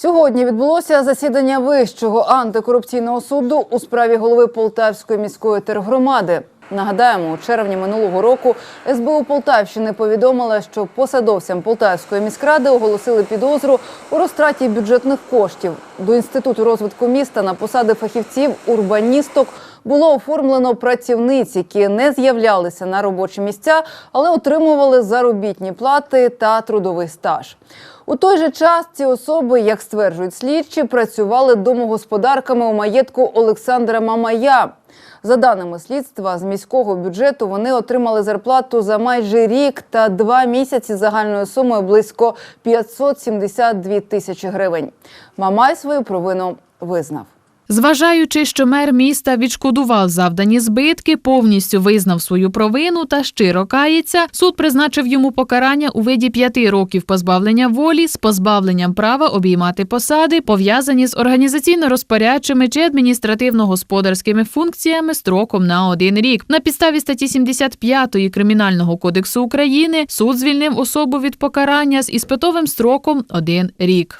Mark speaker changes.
Speaker 1: Сьогодні відбулося засідання Вищого антикорупційного суду у справі голови Полтавської міської тергромади. Нагадаємо, у червні минулого року СБУ Полтавщини повідомила, що посадовцям Полтавської міськради оголосили підозру у розтраті бюджетних коштів. До інституту розвитку міста на посади фахівців урбаністок було оформлено працівниць, які не з'являлися на робочі місця, але отримували заробітні плати та трудовий стаж. У той же час ці особи, як стверджують слідчі, працювали домогосподарками у маєтку Олександра Мамая. За даними слідства, з міського бюджету вони отримали зарплату за майже рік та два місяці загальною сумою близько 572 тисячі гривень. Мамай свою провину визнав.
Speaker 2: Зважаючи, що мер міста відшкодував завдані збитки, повністю визнав свою провину та щиро кається, суд призначив йому покарання у виді п'яти років позбавлення волі з позбавленням права обіймати посади, пов'язані з організаційно-розпорядчими чи адміністративно-господарськими функціями строком на один рік. На підставі статті 75 Кримінального кодексу України суд звільнив особу від покарання з іспитовим строком один рік.